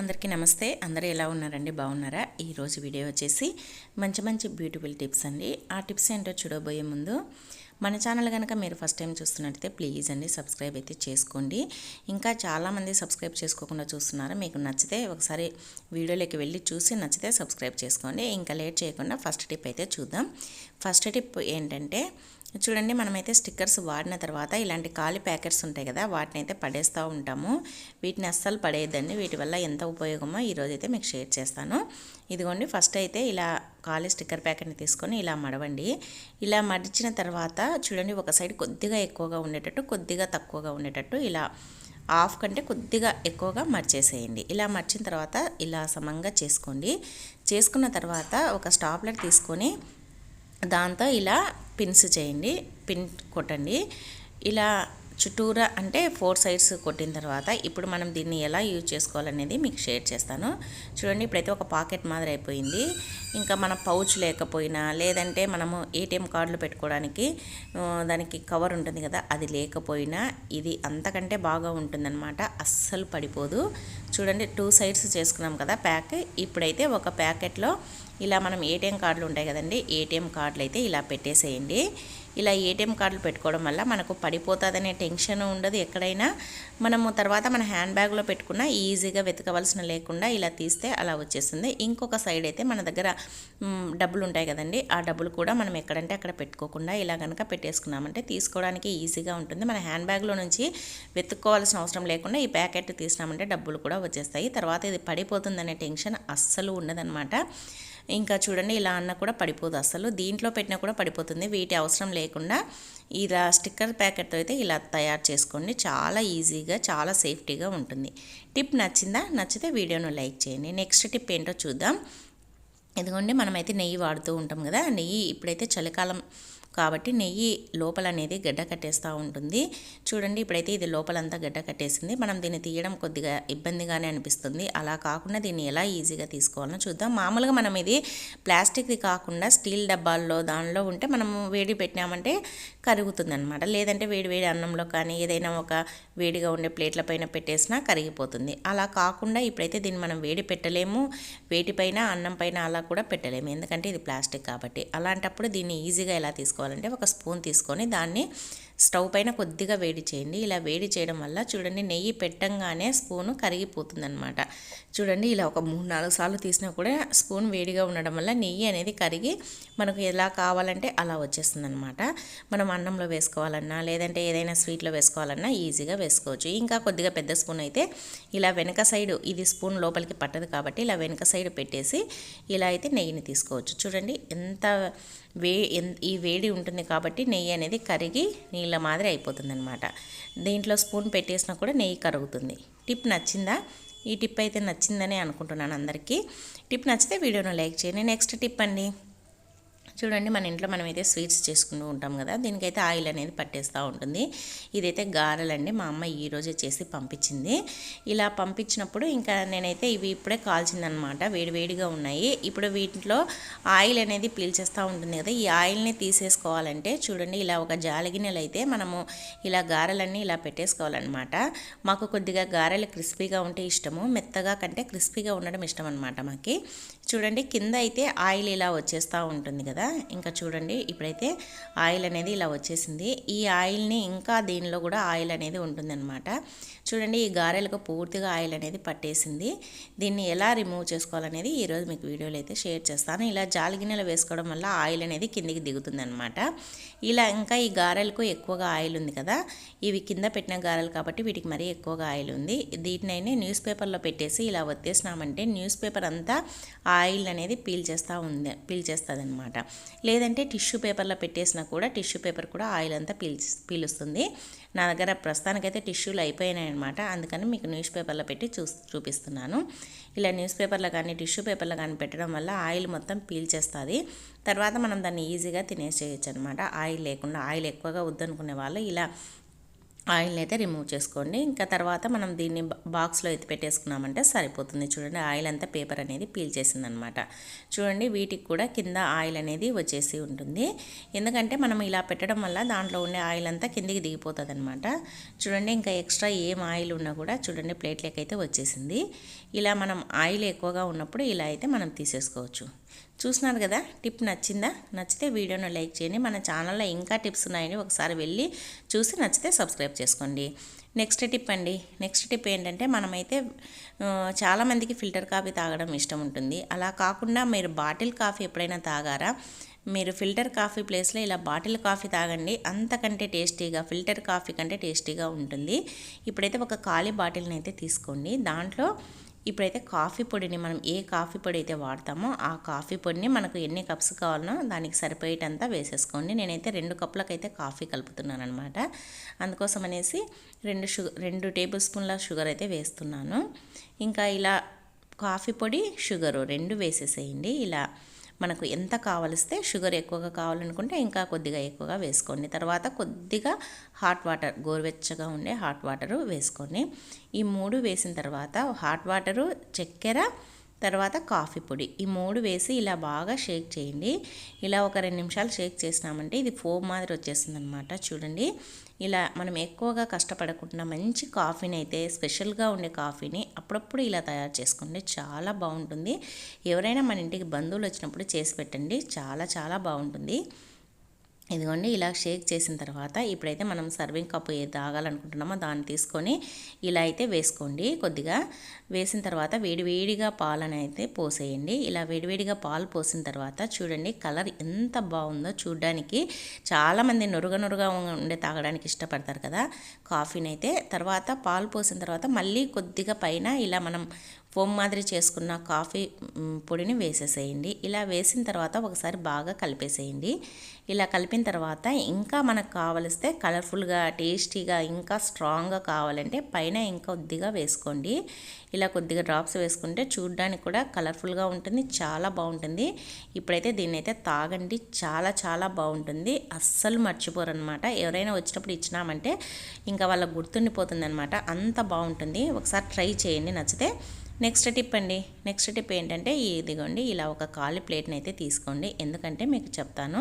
అందరికీ నమస్తే. అందరూ ఎలా ఉన్నారండి? బాగున్నారా? ఈరోజు వీడియో వచ్చేసి మంచి మంచి బ్యూటిఫుల్ టిప్స్ అండి. ఆ టిప్స్ ఏంటో చూడబోయే ముందు మన ఛానల్ కనుక మీరు ఫస్ట్ టైం చూస్తున్నట్టయితే ప్లీజ్ అండి సబ్స్క్రైబ్ అయితే చేసుకోండి. ఇంకా చాలామంది సబ్స్క్రైబ్ చేసుకోకుండా చూస్తున్నారు. మీకు నచ్చితే ఒకసారి వీడియోలోకి వెళ్ళి చూసి నచ్చితే సబ్స్క్రైబ్ చేసుకోండి. ఇంకా లేట్ చేయకుండా ఫస్ట్ టిప్ అయితే చూద్దాం. ఫస్ట్ టిప్ ఏంటంటే చూడండి మనమైతే స్టిక్కర్స్ వాడిన తర్వాత ఇలాంటి ఖాళీ ప్యాకెట్స్ ఉంటాయి కదా వాటిని అయితే పడేస్తూ ఉంటాము. వీటిని అస్సలు పడేయద్దండి. వీటి వల్ల ఎంత ఉపయోగమో ఈరోజు అయితే మీకు షేర్ చేస్తాను. ఇదిగోండి ఫస్ట్ అయితే ఇలా ఖాళీ స్టిక్కర్ ప్యాకెట్ని తీసుకొని ఇలా మడవండి. ఇలా మడిచిన తర్వాత చూడండి ఒక సైడ్ కొద్దిగా ఎక్కువగా ఉండేటట్టు కొద్దిగా తక్కువగా ఉండేటట్టు ఇలా హాఫ్ కంటే కొద్దిగా ఎక్కువగా మర్చేసేయండి. ఇలా మర్చిన తర్వాత ఇలా సమంగా చేసుకోండి. చేసుకున్న తర్వాత ఒక స్టాప్లర్ తీసుకొని దాంతో ఇలా పిన్స్ చేయండి పిన్ కొట్టండి. ఇలా చుట్టూరా అంటే ఫోర్ సైడ్స్ కొట్టిన తర్వాత ఇప్పుడు మనం దీన్ని ఎలా యూజ్ చేసుకోవాలనేది మీకు షేర్ చేస్తాను. చూడండి ఇప్పుడైతే ఒక పాకెట్ మాదిరి అయిపోయింది. ఇంకా మన పౌచ్ లేకపోయినా లేదంటే మనము ఏటీఎం కార్డులు పెట్టుకోవడానికి దానికి కవర్ ఉంటుంది కదా అది లేకపోయినా ఇది అంతకంటే బాగా ఉంటుందన్నమాట. అస్సలు పడిపోదు. చూడండి టూ సైడ్స్ చేసుకున్నాం కదా ప్యాక్. ఇప్పుడైతే ఒక ప్యాకెట్లో ఇలా మనం ఏటీఎం కార్డులు ఉంటాయి కదండి ఏటీఎం కార్డులు అయితే ఇలా పెట్టేసేయండి. ఇలా ఏటీఎం కార్డులు పెట్టుకోవడం వల్ల మనకు పడిపోతుందనే టెన్షన్ ఉండదు ఎక్కడైనా. మనము తర్వాత మన హ్యాండ్ బ్యాగ్లో పెట్టుకున్న ఈజీగా వెతకవలసిన లేకుండా ఇలా తీస్తే అలా వచ్చేస్తుంది. ఇంకొక సైడ్ అయితే మన దగ్గర డబ్బులు ఉంటాయి కదండి ఆ డబ్బులు కూడా మనం ఎక్కడంటే అక్కడ పెట్టుకోకుండా ఇలా కనుక పెట్టేసుకున్నామంటే తీసుకోవడానికి ఈజీగా ఉంటుంది. మన హ్యాండ్ బ్యాగ్లో నుంచి వెతుక్కోవాల్సిన అవసరం లేకుండా ఈ ప్యాకెట్ తీసినామంటే డబ్బులు కూడా వచ్చేస్తాయి. తర్వాత ఇది పడిపోతుందనే టెన్షన్ అస్సలు ఉండదన్నమాట. ఇంకా చూడండి ఇలా అన్న కూడా పడిపోదు అసలు. దీంట్లో పెట్టినా కూడా పడిపోతుంది. వీటి అవసరం లేకుండా ఇలా స్టిక్కర్ ప్యాకెట్తో అయితే ఇలా తయారు చేసుకోండి. చాలా ఈజీగా చాలా సేఫ్టీగా ఉంటుంది. టిప్ నచ్చిందా? నచ్చితే వీడియోను లైక్ చేయండి. నెక్స్ట్ టిప్ ఏంటో చూద్దాం. ఇదిగోండి మనమైతే నెయ్యి వాడుతూ ఉంటాం కదా నెయ్యి ఇప్పుడైతే చలికాలం కాబట్టి నెయ్యి లోపల అనేది గడ్డ కట్టేస్తూ ఉంటుంది. చూడండి ఇప్పుడైతే ఇది లోపలంతా గడ్డ కట్టేసింది. మనం దీన్ని తీయడం కొద్దిగా ఇబ్బందిగానే అనిపిస్తుంది. అలా కాకుండా దీన్ని ఎలా ఈజీగా తీసుకోవాలో చూద్దాం. మామూలుగా మనం ఇది ప్లాస్టిక్ది కాకుండా స్టీల్ డబ్బాల్లో దానిలో ఉంటే మనం వేడి పెట్టినామంటే కరుగుతుంది అనమాట లేదంటే వేడి వేడి అన్నంలో కానీ ఏదైనా ఒక వేడిగా ఉండే ప్లేట్ల పైన పెట్టేసినా కరిగిపోతుంది. అలా కాకుండా ఇప్పుడైతే దీన్ని మనం వేడి పెట్టలేము. వేటిపైన అన్నం పైన అలా కూడా పెట్టలేము. ఎందుకంటే ఇది ప్లాస్టిక్ కాబట్టి. అలాంటప్పుడు దీన్ని ఈజీగా ఎలా తీసుకోవాలంటే ఒక స్పూన్ తీసుకొని దాన్ని స్టవ్ పైన కొద్దిగా వేడి చేయండి. ఇలా వేడి చేయడం వల్ల చూడండి నెయ్యి పెట్టంగానే స్పూను కరిగిపోతుందనమాట చూడండి ఇలా ఒక మూడు నాలుగు సార్లు తీసినా కూడా స్పూన్ వేడిగా ఉండడం వల్ల నెయ్యి అనేది కరిగి మనకు ఎలా కావాలంటే అలా వచ్చేస్తుంది అనమాట మనం అన్నంలో వేసుకోవాలన్నా లేదంటే ఏదైనా స్వీట్లో వేసుకోవాలన్నా ఈజీగా వేసుకోవచ్చు. ఇంకా కొద్దిగా పెద్ద స్పూన్ అయితే ఇలా వెనక సైడ్ ఇది స్పూన్ లోపలికి పట్టదు కాబట్టి ఇలా వెనక సైడ్ పెట్టేసి ఇలా అయితే నెయ్యిని తీసుకోవచ్చు. చూడండి ఎంత వే ఈ వేడి ఉంటుంది కాబట్టి నెయ్యి అనేది కరిగి నీళ్ళ మాదిరి అయిపోతుంది అనమాట దీంట్లో స్పూన్ పెట్టేసినా కూడా నెయ్యి కరుగుతుంది. టిప్ నచ్చిందా? ఈ టిప్ అయితే నచ్చిందని అనుకుంటున్నాను అందరికీ. టిప్ నచ్చితే వీడియోను లైక్ చేయండి. నెక్స్ట్ టిప్ అండి. చూడండి మన ఇంట్లో మనమైతే స్వీట్స్ చేసుకుంటూ ఉంటాం కదా దీనికైతే ఆయిల్ అనేది పట్టేస్తూ ఉంటుంది. ఇదైతే గారెలండి మా అమ్మ ఈరోజే చేసి పంపించింది. ఇలా పంపించినప్పుడు ఇంకా నేనైతే ఇవి ఇప్పుడే కాల్చిందనమాట వేడివేడిగా ఉన్నాయి. ఇప్పుడు వీటిలో ఆయిల్ అనేది పీల్చేస్తూ ఉంటుంది కదా ఈ ఆయిల్ని తీసేసుకోవాలంటే చూడండి ఇలా ఒక జాలిగినెలు అయితే మనము ఇలా గారెలన్నీ ఇలా పెట్టేసుకోవాలన్నమాట. మాకు కొద్దిగా గారెలు క్రిస్పీగా ఉంటే ఇష్టము మెత్తగా కంటే క్రిస్పీగా ఉండడం ఇష్టం అనమాట మాకు. చూడండి కింద అయితే ఆయిల్ ఇలా వచ్చేస్తూ ఉంటుంది కదా ఇంకా చూడండి ఇప్పుడైతే ఆయిల్ అనేది ఇలా వచ్చేసింది. ఈ ఆయిల్ని ఇంకా దీనిలో కూడా ఆయిల్ అనేది ఉంటుందన్నమాట. చూడండి ఈ గారెలకు పూర్తిగా ఆయిల్ అనేది పట్టేసింది. దీన్ని ఎలా రిమూవ్ చేసుకోవాలనేది ఈరోజు మీకు వీడియోలో అయితే షేర్ చేస్తాను. ఇలా జాలి గిన్నెలు వేసుకోవడం వల్ల ఆయిల్ అనేది కిందికి దిగుతుందనమాట ఇలా ఇంకా ఈ గారెలకు ఎక్కువగా ఆయిల్ ఉంది కదా ఇవి కింద పెట్టిన గారెలు కాబట్టి వీటికి మరీ ఎక్కువగా ఆయిల్ ఉంది. దీటినైనా న్యూస్ పేపర్లో పెట్టేసి ఇలా వచ్చేసినామంటే న్యూస్ పేపర్ అంతా ఆయిల్ అనేది పీల్ చేస్తూ ఉంది పీల్ చేస్తుంది అనమాట లేదంటే టిష్యూ పేపర్లో పెట్టేసినా కూడా టిష్యూ పేపర్ కూడా ఆయిల్ అంతా పీల్చి పీలుస్తుంది. నా దగ్గర ప్రస్తుతానికైతే టిష్యూలు అయిపోయినాయి అనమాట అందుకని మీకు న్యూస్ పేపర్లో పెట్టి చూ చూపిస్తున్నాను. ఇలా న్యూస్ పేపర్లో కానీ టిష్యూ పేపర్లో కానీ పెట్టడం వల్ల ఆయిల్ మొత్తం పీల్చేస్తుంది. తర్వాత మనం దాన్ని ఈజీగా తినేసేయచ్చు అనమాట ఆయిల్ లేకుండా ఆయిల్ ఎక్కువగా వద్దనుకునే వాళ్ళు ఇలా ఆయిల్ని అయితే రిమూవ్ చేసుకోండి. ఇంకా తర్వాత మనం దీన్ని బాక్స్లో ఎత్తి పెట్టేసుకున్నామంటే సరిపోతుంది. చూడండి ఆయిల్ అంతా పేపర్ అనేది పీల్ చేసిందనమాట. చూడండి వీటికి కూడా కింద ఆయిల్ అనేది వచ్చేసి ఉంటుంది. ఎందుకంటే మనం ఇలా పెట్టడం వల్ల దాంట్లో ఉండే ఆయిల్ అంతా కిందికి దిగిపోతుంది అనమాట చూడండి ఇంకా ఎక్స్ట్రా ఏం ఆయిల్ ఉన్నా కూడా చూడండి ప్లేట్లకైతే అయితే వచ్చేసింది. ఇలా మనం ఆయిల్ ఎక్కువగా ఉన్నప్పుడు ఇలా అయితే మనం తీసేసుకోవచ్చు. చూసినారు కదా? టిప్ నచ్చిందా? నచ్చితే వీడియోను లైక్ చేయండి. మన ఛానల్లో ఇంకా టిప్స్ ఉన్నాయని ఒకసారి వెళ్ళి చూసి నచ్చితే సబ్స్క్రైబ్ చేసుకోండి. నెక్స్ట్ టిప్ అండి. నెక్స్ట్ టిప్ ఏంటంటే మనమైతే చాలామందికి ఫిల్టర్ కాఫీ తాగడం ఇష్టం ఉంటుంది. అలా కాకుండా మీరు బాటిల్ కాఫీ ఎప్పుడైనా తాగారా? మీరు ఫిల్టర్ కాఫీ ప్లేస్లో ఇలా బాటిల్ కాఫీ తాగండి. అంతకంటే టేస్టీగా ఫిల్టర్ కాఫీ కంటే టేస్టీగా ఉంటుంది. ఇప్పుడైతే ఒక ఖాళీ బాటిల్ని అయితే తీసుకోండి. దాంట్లో ఇప్పుడైతే కాఫీ పొడిని మనం ఏ కాఫీ పొడి అయితే వాడతామో ఆ కాఫీ పొడిని మనకు ఎన్ని కప్స్ కావాలనో దానికి సరిపోయేటంతా వేసేసుకోండి. నేనైతే రెండు కప్పులకైతే కాఫీ కలుపుతున్నాను అనమాట అందుకోసం అనేసి రెండు షుగర్ రెండు టేబుల్ స్పూన్ల షుగర్ అయితే వేస్తున్నాను. ఇంకా ఇలా కాఫీ పొడి షుగరు రెండు వేసేసేయండి. ఇలా మనకు ఎంత కావలిస్తే షుగర్ ఎక్కువగా కావాలనుకుంటే ఇంకా కొద్దిగా ఎక్కువగా వేసుకోండి. తర్వాత కొద్దిగా హాట్ వాటర్ గోరువెచ్చగా ఉండే హాట్ వాటరు వేసుకోండి. ఈ మూడు వేసిన తర్వాత హాట్ వాటరు చక్కెర తర్వాత కాఫీ పొడి ఈ మూడు వేసి ఇలా బాగా షేక్ చేయండి. ఇలా ఒక రెండు నిమిషాలు షేక్ చేసినామంటే ఇది ఫోమ్ మాదిరి వచ్చేస్తుంది అనమాట చూడండి. ఇలా మనం ఎక్కువగా కష్టపడకుండా మంచి కాఫీని అయితే స్పెషల్గా ఉండే కాఫీని అప్పుడప్పుడు ఇలా తయారు చేసుకోండి చాలా బాగుంటుంది. ఎవరైనా మన ఇంటికి బంధువులు వచ్చినప్పుడు చేసి పెట్టండి. చాలా చాలా బాగుంటుంది. ఇదిగోండి ఇలా షేక్ చేసిన తర్వాత ఇప్పుడైతే మనం సర్వింగ్ కప్పు ఏది తాగాలనుకుంటున్నామో దాన్ని తీసుకొని ఇలా అయితే వేసుకోండి. కొద్దిగా వేసిన తర్వాత వేడివేడిగా పాలను అయితే పోసేయండి. ఇలా వేడివేడిగా పాలు పోసిన తర్వాత చూడండి కలర్ ఎంత బాగుందో చూడడానికి. చాలామంది నురుగ నురుగా ఉండే తాగడానికి ఇష్టపడతారు కదా. కాఫీని అయితే తర్వాత పాలు పోసిన తర్వాత మళ్ళీ కొద్దిగా పైన ఇలా మనం ఫోమ్ మాదిరి చేసుకున్న కాఫీ పొడిని వేసేసేయండి. ఇలా వేసిన తర్వాత ఒకసారి బాగా కలిపేసేయండి. ఇలా కలిపిన తర్వాత ఇంకా మనకు కావలిస్తే కలర్ఫుల్గా టేస్టీగా ఇంకా స్ట్రాంగ్గా కావాలంటే పైన ఇంకా కొద్దిగా వేసుకోండి. ఇలా కొద్దిగా డ్రాప్స్ వేసుకుంటే చూడడానికి కూడా కలర్ఫుల్గా ఉంటుంది చాలా బాగుంటుంది. ఇప్పుడైతే దీన్ని అయితే తాగండి చాలా చాలా బాగుంటుంది. అస్సలు మర్చిపోరు అనమాట ఎవరైనా వచ్చినప్పుడు ఇచ్చినామంటే ఇంకా వాళ్ళ గుర్తుండిపోతుంది అనమాట అంత బాగుంటుంది. ఒకసారి ట్రై చేయండి నచ్చితే. నెక్స్ట్ టిప్ అండి. నెక్స్ట్ టిప్ ఏంటంటే ఇదిగోండి ఇలా ఒక ఖాళీ ప్లేట్ని అయితే తీసుకోండి. ఎందుకంటే మీకు చెప్తాను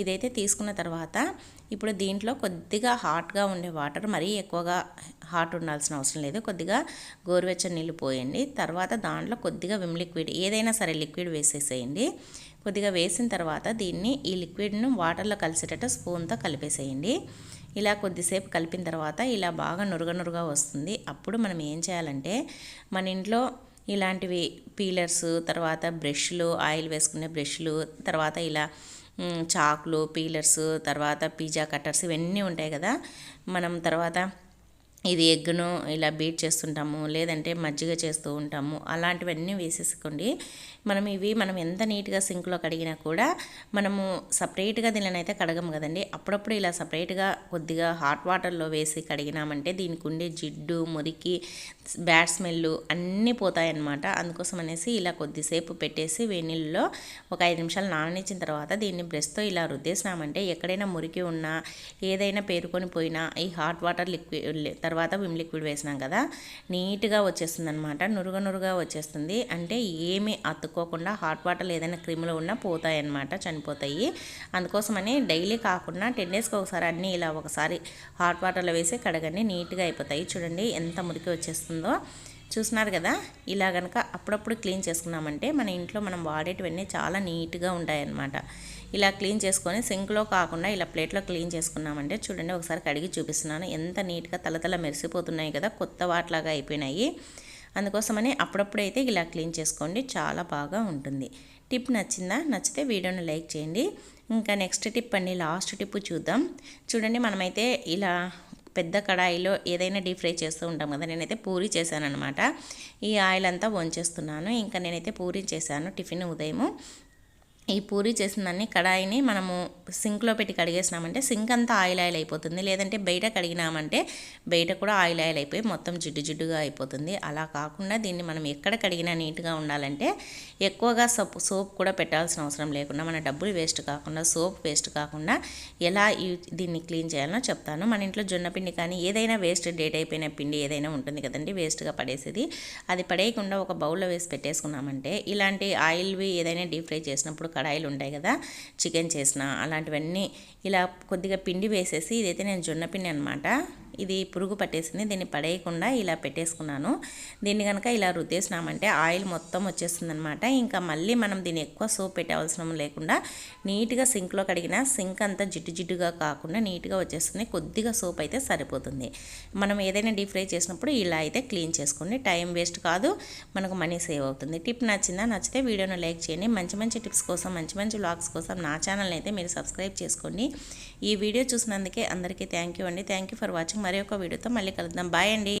ఇదైతే తీసుకున్న తర్వాత ఇప్పుడు దీంట్లో కొద్దిగా హాట్గా ఉండే వాటర్ మరీ ఎక్కువగా హాట్ ఉండాల్సిన అవసరం లేదు. కొద్దిగా గోరువెచ్చని నీళ్ళు పోయండి. తర్వాత దాంట్లో కొద్దిగా విమ్ లిక్విడ్ ఏదైనా సరే లిక్విడ్ వేసేసేయండి. కొద్దిగా వేసిన తర్వాత దీన్ని ఈ లిక్విడ్ను వాటర్లో కలిసేటట్టు స్పూన్తో కలిపేసేయండి. ఇలా కొద్దిసేపు కలిపిన తర్వాత ఇలా బాగా నురుగ నురుగా వస్తుంది. అప్పుడు మనం ఏం చేయాలంటే మన ఇంట్లో ఇలాంటివి పీలర్స్ తర్వాత బ్రష్లు ఆయిల్ వేసుకునే బ్రష్లు తర్వాత ఇలా చాకులు పీలర్స్ తర్వాత పిజ్జా కట్టర్స్ ఇవన్నీ ఉంటాయి కదా. మనం తర్వాత ఇది ఎగ్గును ఇలా బీట్ చేస్తుంటాము లేదంటే మజ్జిగ చేస్తూ ఉంటాము అలాంటివన్నీ వేసేసుకోండి. మనం ఇవి మనం ఎంత నీట్గా సింక్లో కడిగినా కూడా మనము సపరేట్గా దీనిని అయితే కడగము కదండి. అప్పుడప్పుడు ఇలా సపరేట్గా కొద్దిగా హాట్ వాటర్లో వేసి కడిగినామంటే దీనికి ఉండే జిడ్డు మురికి బ్యాడ్ స్మెల్ అన్నీ పోతాయన్నమాట. అందుకోసం అనేసి ఇలా కొద్దిసేపు పెట్టేసి వేణిల్లో ఒక ఐదు నిమిషాలు నాననిచ్చిన తర్వాత దీన్ని బ్రష్తో ఇలా రుద్దేసినామంటే ఎక్కడైనా మురికి ఉన్నా ఏదైనా పేరుకొని పోయినా ఈ హాట్ వాటర్ లిక్విడ్ తర్వాత విమ్ లిక్విడ్ వేసినాం కదా నీట్గా వచ్చేస్తుంది అనమాట నురుగ నురుగా వచ్చేస్తుంది. అంటే ఏమీ అతుక్కోకుండా హాట్ వాటర్ ఏదైనా క్రిములు ఉన్నా పోతాయన్నమాట చనిపోతాయి. అందుకోసమని డైలీ కాకుండా టెన్ డేస్కి ఒకసారి అన్నీ ఇలా ఒకసారి హాట్ వాటర్లో వేసి కడగండి నీట్గా అయిపోతాయి. చూడండి ఎంత మురికి వచ్చేస్తుందో. చూస్తున్నారు కదా? ఇలా కనుక అప్పుడప్పుడు క్లీన్ చేసుకున్నామంటే మన ఇంట్లో మనం వాడేటివన్నీ చాలా నీట్గా ఉంటాయన్నమాట. ఇలా క్లీన్ చేసుకొని సింక్లో కాకుండా ఇలా ప్లేట్లో క్లీన్ చేసుకున్నామంటే చూడండి ఒకసారి కడిగి చూపిస్తున్నాను. ఎంత నీట్గా తలతల మెరిసిపోతున్నాయి కదా కొత్త వాటిలాగా అయిపోయినాయి. అందుకోసమని అప్పుడప్పుడైతే ఇలా క్లీన్ చేసుకోండి చాలా బాగా ఉంటుంది. టిప్ నచ్చిందా? నచ్చితే వీడియోని లైక్ చేయండి. ఇంకా నెక్స్ట్ టిప్ అండి లాస్ట్ టిప్ చూద్దాం. చూడండి మనమైతే ఇలా పెద్ద కడాయిలో ఏదైనా డీప్ ఫ్రై చేస్తూ ఉంటాం కదా నేనైతే పూరి చేశాను అనమాట ఈ ఆయిల్ అంతా వంచేస్తున్నాను. ఇంకా నేనైతే పూరి చేశాను టిఫిన్ ఉదయము. ఈ పూరి చేసిన దాన్ని కడాయిని మనము సింక్లో పెట్టి కడిగేసినామంటే సింక్ అంతా ఆయిల్ ఆయిల్ అయిపోతుంది. లేదంటే బయట కడిగినామంటే బయట కూడా ఆయిల్ ఆయిల్ అయిపోయి మొత్తం జిడ్డు జిడ్డుగా అయిపోతుంది. అలా కాకుండా దీన్ని మనం ఎక్కడ కడిగినా నీట్గా ఉండాలంటే ఎక్కువగా సోప్ సోప్ కూడా పెట్టాల్సిన అవసరం లేకుండా మన డబ్బులు వేస్ట్ కాకుండా సోప్ వేస్ట్ కాకుండా ఎలా దీన్ని క్లీన్ చేయాలో చెప్తాను. మన ఇంట్లో జొన్న పిండి కానీ ఏదైనా వేస్ట్ డేట్ అయిపోయిన పిండి ఏదైనా ఉంటుంది కదండి వేస్ట్గా పడేసేది. అది పడేయకుండా ఒక బౌల్లో వేసి పెట్టేసుకున్నామంటే ఇలాంటి ఆయిల్వి ఏదైనా డీప్ ఫ్రై చేసినప్పుడు కడాయిలు ఉంటాయి కదా చికెన్ చేసిన అలాంటివన్నీ ఇలా కొద్దిగా పిండి వేసేసి ఇదైతే నేను జొన్న పిండి అనమాట ఇది పురుగు పట్టేసింది దీన్ని పడేయకుండా ఇలా పెట్టేసుకున్నాను. దీన్ని కనుక ఇలా రుద్దేసినామంటే ఆయిల్ మొత్తం వచ్చేస్తుంది అనమాట ఇంకా మళ్ళీ మనం దీన్ని ఎక్కువ సోప్ పెట్టే అవసరం లేకుండా నీట్గా సింక్లో కడిగిన సింక్ అంతా జిడ్డు జిడ్డుగా కాకుండా నీట్గా వచ్చేస్తుంది. కొద్దిగా సోప్ అయితే సరిపోతుంది. మనం ఏదైనా డీప్ ఫ్రై చేసినప్పుడు ఇలా అయితే క్లీన్ చేసుకోండి. టైం వేస్ట్ కాదు మనకు మనీ సేవ్ అవుతుంది. టిప్ నచ్చిందా? నచ్చితే వీడియోను లైక్ చేయండి. మంచి మంచి టిప్స్ కోసం మంచి మంచి వ్లాగ్స్ కోసం నా ఛానల్ అయితే మీరు సబ్స్క్రైబ్ చేసుకోండి. ఈ వీడియో చూసినందుకే అందరికీ థ్యాంక్ యూ అండి. Thank you for watching. మరి ఒక వీడియోతో మళ్ళీ కలుద్దాం. బాయ్ అండి.